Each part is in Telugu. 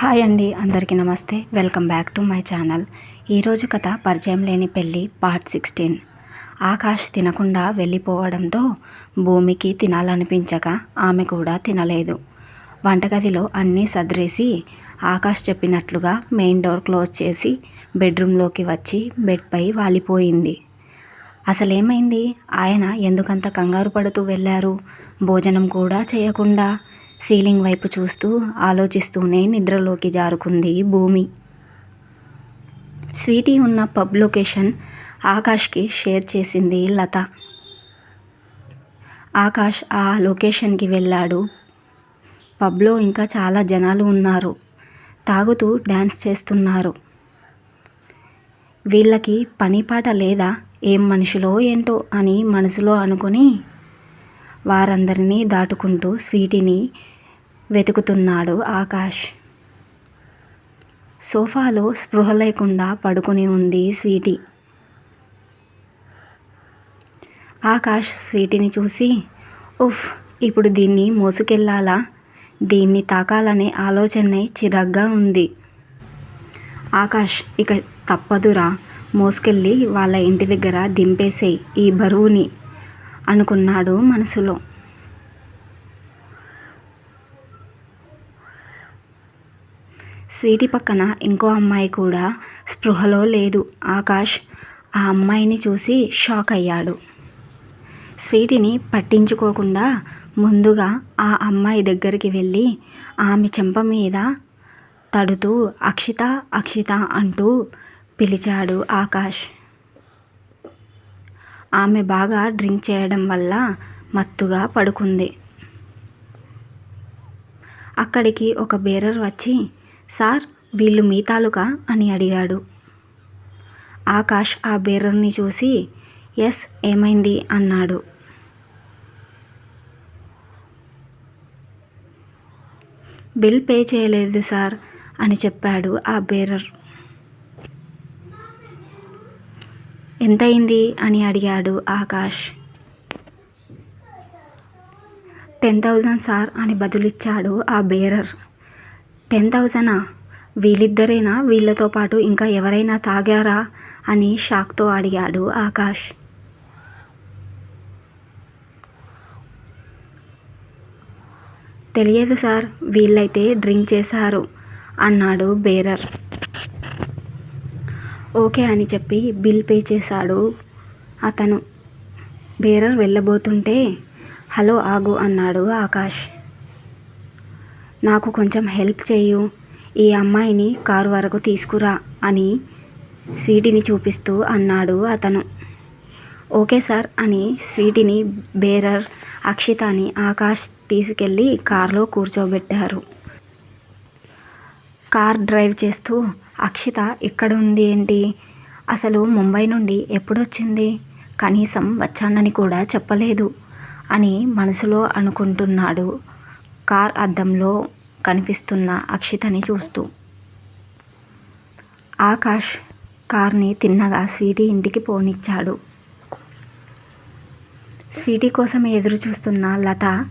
హాయ్ అండి అందరికీ నమస్తే. Welcome back to my channel. ఈరోజు కథ పరిచయం లేని పెళ్ళి పార్ట్ సిక్స్టీన్. ఆకాష్ తినకుండా వెళ్ళిపోవడంతో భూమికి తినాలనిపించక ఆమె కూడా తినలేదు. వంటగదిలో అన్నీ సదిరేసి ఆకాష్ చెప్పినట్లుగా మెయిన్ డోర్ క్లోజ్ చేసి బెడ్రూమ్లోకి వచ్చి బెడ్పై వాలిపోయింది. అసలేమైంది? ఆయన ఎందుకంత కంగారు పడుతూ వెళ్ళారు? భోజనం కూడా చేయకుండా సీలింగ్ వైపు చూస్తూ ఆలోచిస్తూనే నిద్రలోకి జారుకుంది భూమి. స్వీటీ ఉన్న పబ్ లొకేషన్ ఆకాష్కి షేర్ చేసింది లత. ఆకాష్ ఆ లొకేషన్కి వెళ్ళాడు. పబ్లో ఇంకా చాలా జనాలు ఉన్నారు. తాగుతూ డ్యాన్స్ చేస్తున్నారు. వీళ్ళకి పనిపాట లేదా ఏం మనుషులో ఏంటో అని మనసులో అనుకుని వారందరినీ దాటుకుంటూ స్వీటీని వెతుకుతున్నాడు ఆకాష్. సోఫాలో స్పృహ లేకుండా పడుకుని ఉంది స్వీటీ. ఆకాష్ స్వీటీని చూసి ఉఫ్ ఇప్పుడు దీన్ని మోసుకెళ్ళాలా దీన్ని తాకాలనే ఆలోచనే చిరాగ్గా ఉంది. ఆకాష్ ఇక తప్పదురా మోసుకెళ్ళి వాళ్ళ ఇంటి దగ్గర దింపేసేయ్ ఈ బరువుని. అనుకున్నాడు మనసులో. స్వీటీ పక్కన ఇంకో అమ్మాయి కూడా స్పృహలో లేదు. ఆకాష్ ఆ అమ్మాయిని చూసి షాక్ అయ్యాడు. స్వీటిని పట్టించుకోకుండా ముందుగా ఆ అమ్మాయి దగ్గరికి వెళ్ళి ఆమె చెంప మీద తడుతూ అక్షిత అక్షిత అంటూ పిలిచాడు ఆకాష్. ఆమె బాగా డ్రింక్ చేయడం వల్ల మత్తుగా పడుకుంది. అక్కడికి ఒక బేరర్ వచ్చి సార్ వీళ్ళు మీ తాలూకా అని అడిగాడు. ఆకాష్ ఆ బేరర్ని చూసి ఎస్ ఏమైంది? అన్నాడు. బిల్ పే చేయలేదు సార్ అని చెప్పాడు ఆ బేరర్. ఎంతయింది అని అడిగాడు ఆకాష్. టెన్ థౌజండ్ సార్ అని బదులిచ్చాడు ఆ బేరర్. టెన్ థౌజండా? వీళ్ళిద్దరేనా? వీళ్ళతో పాటు ఇంకా ఎవరైనా తాగారా? అని షాక్తో అడిగాడు ఆకాష్. తెలియదు సార్ వీళ్ళైతే డ్రింక్ చేశారు అన్నాడు బేరర్. ఓకే అని చెప్పి బిల్ పే చేశాడు. అతను బేరర్ వెళ్ళబోతుంటే హలో ఆగు అన్నాడు ఆకాష్. నాకు కొంచెం హెల్ప్ చేయు. ఈ అమ్మాయిని కారు వరకు తీసుకురా అని స్వీటిని చూపిస్తూ అన్నాడు అతను. ఓకే సార్ అని స్వీటిని బేరర్ అక్షితాని ఆకాష్ తీసుకెళ్ళి కార్లో కూర్చోబెట్టారు. కార్ డ్రైవ్ చేస్తూ అక్షిత ఇక్కడ ఉంది ఏంటి? అసలు ముంబై నుండి ఎప్పుడొచ్చింది? కనీసం వచ్చానని కూడా చెప్పలేదు అని మనసులో అనుకుంటున్నాడు కార్ అద్దంలో కనిపిస్తున్న అక్షితని చూస్తూ. ఆకాష్ కార్ని తిన్నగా స్వీటీ ఇంటికి పోనిచ్చాడు. స్వీటీ కోసం ఎదురు చూస్తున్న లత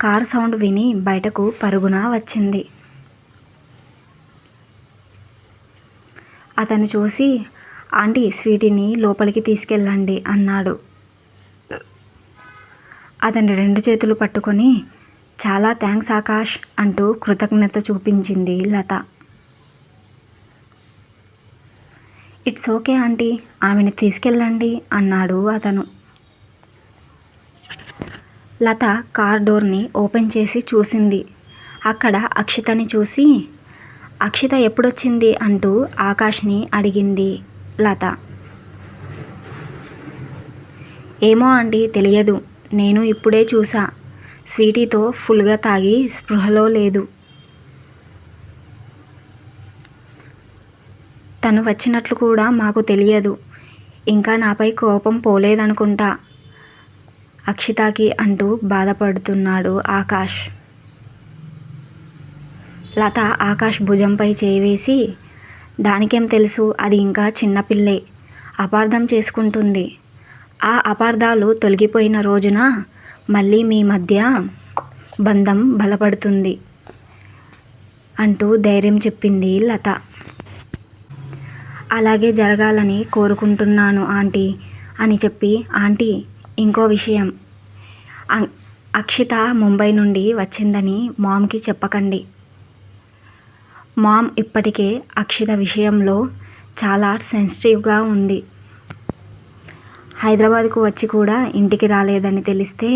కార్ సౌండ్ విని బయటకు పరుగున వచ్చింది. అతను చూసి ఆంటీ స్వీటీని లోపలికి తీసుకెళ్ళండి అన్నాడు. అతని రెండు చేతులు పట్టుకొని చాలా థ్యాంక్స్ ఆకాష్ అంటూ కృతజ్ఞత చూపించింది లత. ఇట్స్ ఓకే ఆంటీ ఆమెను తీసుకెళ్ళండి అన్నాడు అతను. లత కార్ డోర్ని ఓపెన్ చేసి చూసింది. అక్కడ అక్షితని చూసి అక్షిత ఎప్పుడొచ్చింది అంటూ ఆకాష్ని అడిగింది లత. ఏమో ఆంటీ తెలియదు. నేను ఇప్పుడే చూసా. స్వీటీతో ఫుల్గా తాగి స్పృహలో లేదు. తను వచ్చినట్లు కూడా మాకు తెలియదు. ఇంకా నాపై కోపం పోలేదనుకుంటా. అక్షితాకి అంటూ బాధపడుతున్నాడు ఆకాష్. లత ఆకాష్ భుజంపై చేవేసి దానికేం తెలుసు అది ఇంకా చిన్నపిల్లే అపార్థం చేసుకుంటుంది. ఆ అపార్థాలు తొలగిపోయిన రోజున మళ్ళీ మీ మధ్య బంధం బలపడుతుంది అంటూ ధైర్యం చెప్పింది లత. అలాగే జరగాలని కోరుకుంటున్నాను ఆంటీ అని చెప్పి ఆంటీ ఇంకో విషయం. అక్షిత ముంబై నుండి వచ్చిందని మామ్కి చెప్పకండి. మామ్ ఇప్పటికే అక్షిత విషయంలో చాలా సెన్సిటివ్గా ఉంది. హైదరాబాద్కు వచ్చి కూడా ఇంటికి రాలేదని తెలిస్తే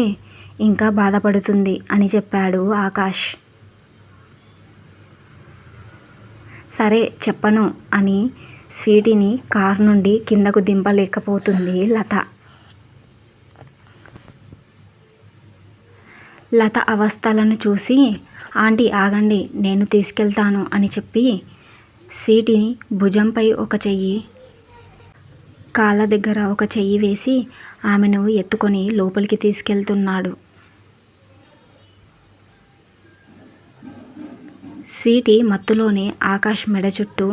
ఇంకా బాధపడుతుంది అని చెప్పాడు ఆకాష్. సరే చెప్పను అని స్వీటీని కార్ నుండి కిందకు దింపలేకపోతుంది లత. లత అవస్థలను చూసి ఆంటీ ఆగండి నేను తీసుకెళ్తాను అని చెప్పి స్వీటిని భుజంపై ఒక చెయ్యి కాళ్ళ దగ్గర ఒక చెయ్యి వేసి ఆమెను ఎత్తుకొని లోపలికి తీసుకెళ్తున్నాడు. స్వీటీ మత్తులోనే ఆకాష్ మెడ చుట్టూ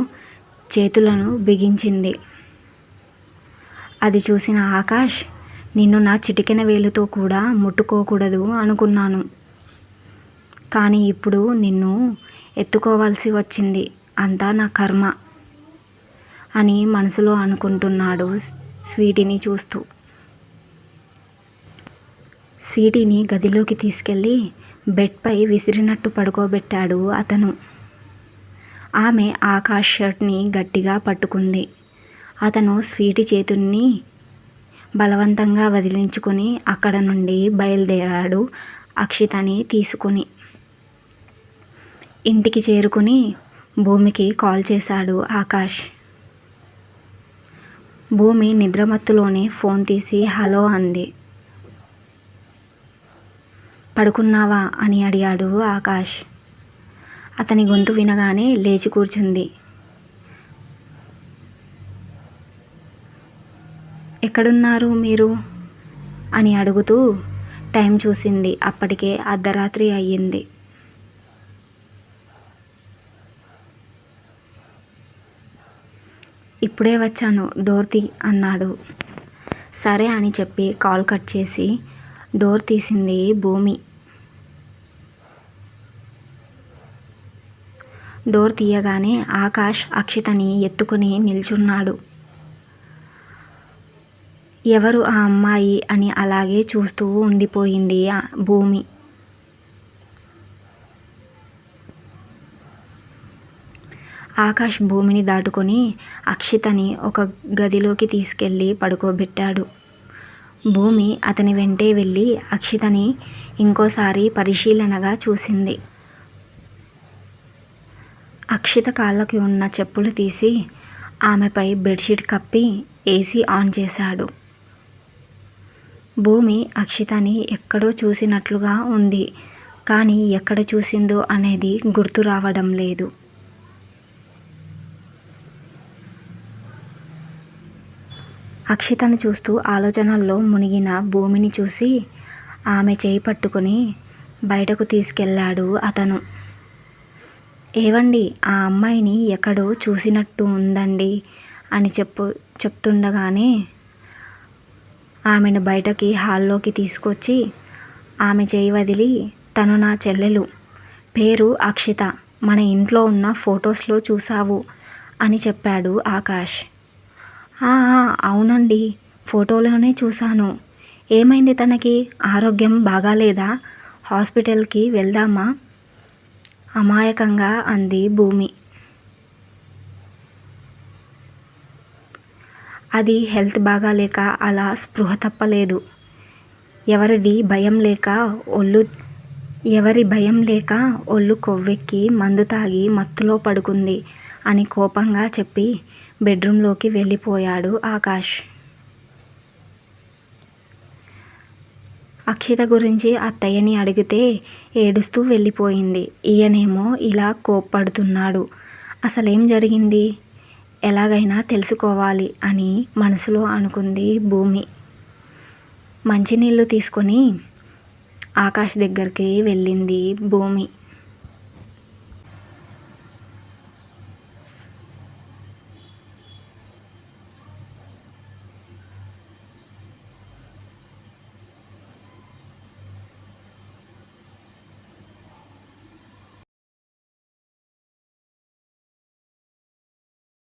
చేతులను బిగించింది. అది చూసిన ఆకాష్ నిన్ను నా చిటికెన వేలుతో కూడా ముట్టుకోకూడదు అనుకున్నాను. కానీ ఇప్పుడు నిన్ను ఎత్తుకోవాల్సి వచ్చింది. అంతా నా కర్మ అని మనసులో అనుకుంటున్నాడు స్వీటీని చూస్తూ. స్వీటీని గదిలోకి తీసుకెళ్ళి బెడ్పై విసిరినట్టు పడుకోబెట్టాడు అతను. ఆమె ఆకాష్ షర్ట్ని గట్టిగా పట్టుకుంది. అతను స్వీటీ చేతుల్ని బలవంతంగా వదిలించుకుని అక్కడ నుండి బయలుదేరాడు అక్షితని తీసుకుని. ఇంటికి చేరుకుని భూమికి కాల్ చేశాడు ఆకాష్. భూమి నిద్రమత్తులోనే ఫోన్ తీసి హలో అంది. పడుకున్నావా? అని అడిగాడు ఆకాష్. అతని గొంతు వినగానే లేచి కూర్చుంది. ఎక్కడున్నారు మీరు? అని అడుగుతూ టైం చూసింది. అప్పటికే అర్ధరాత్రి అయ్యింది. ఇప్పుడే వచ్చాను డోర్ తీ అన్నాడు. సరే అని చెప్పి కాల్ కట్ చేసి డోర్ తీసింది భూమి. డోర్ తీయగానే ఆకాష్ అక్షితని ఎత్తుకుని నిల్చున్నాడు. ఎవరు ఆ అమ్మాయి అని అలాగే చూస్తూ ఉండిపోయింది భూమి. ఆకాష్ భూమిని దాటుకొని అక్షితని ఒక గదిలోకి తీసుకెళ్ళి పడుకోబెట్టాడు. భూమి అతని వెంటే వెళ్ళి అక్షితని ఇంకోసారి పరిశీలనగా చూసింది. అక్షిత కాళ్ళకి ఉన్న చెప్పులు తీసి ఆమెపై బెడ్షీట్ కప్పి ఏసీ ఆన్ చేశాడు. భూమి అక్షితని ఎక్కడో చూసినట్లుగా ఉంది. కానీ ఎక్కడ చూసిందో అనేది గుర్తు రావడం లేదు. అక్షితను చూస్తూ ఆలోచనల్లో మునిగిన భూమిని చూసి ఆమె చేయి పట్టుకుని బయటకు తీసుకెళ్ళాడు అతను. ఏవండి ఆ అమ్మాయిని ఎక్కడో చూసినట్టు ఉందండి అని చెప్పు చెప్తుండగానే ఆమెను బయటకి హాల్లోకి తీసుకొచ్చి ఆమె చేయి వదిలి తను నా చెల్లెలు. పేరు అక్షిత. మన ఇంట్లో ఉన్న ఫొటోస్లో చూసావు అని చెప్పాడు ఆకాష్. "ఆ, అవునండి. ఫోటోలోనే చూశాను. ఏమైంది తనకి? ఆరోగ్యం బాగాలేదా? హాస్పిటల్కి వెళ్దామా? అమాయకంగా అంది భూమి. అది హెల్త్ బాగాలేక అలా స్పృహ తప్పలేదు. ఎవరిది భయం లేక ఒళ్ళు ఎవరి భయం లేక ఒళ్ళు కొవ్వెక్కి మందు తాగి మత్తులో పడుకుంది అని కోపంగా చెప్పి బెడ్రూంలోకి వెళ్ళిపోయాడు ఆకాష్. అక్షిత గురించి అత్తయ్యని అడిగితే ఏడుస్తూ వెళ్ళిపోయింది. ఈయనేమో ఇలా కోప్పడుతున్నాడు. అసలేం జరిగింది? ఎలాగైనా తెలుసుకోవాలి అని మనసులో అనుకుంది భూమి. మంచినీళ్ళు తీసుకొని ఆకాష్ దగ్గరికి వెళ్ళింది భూమి.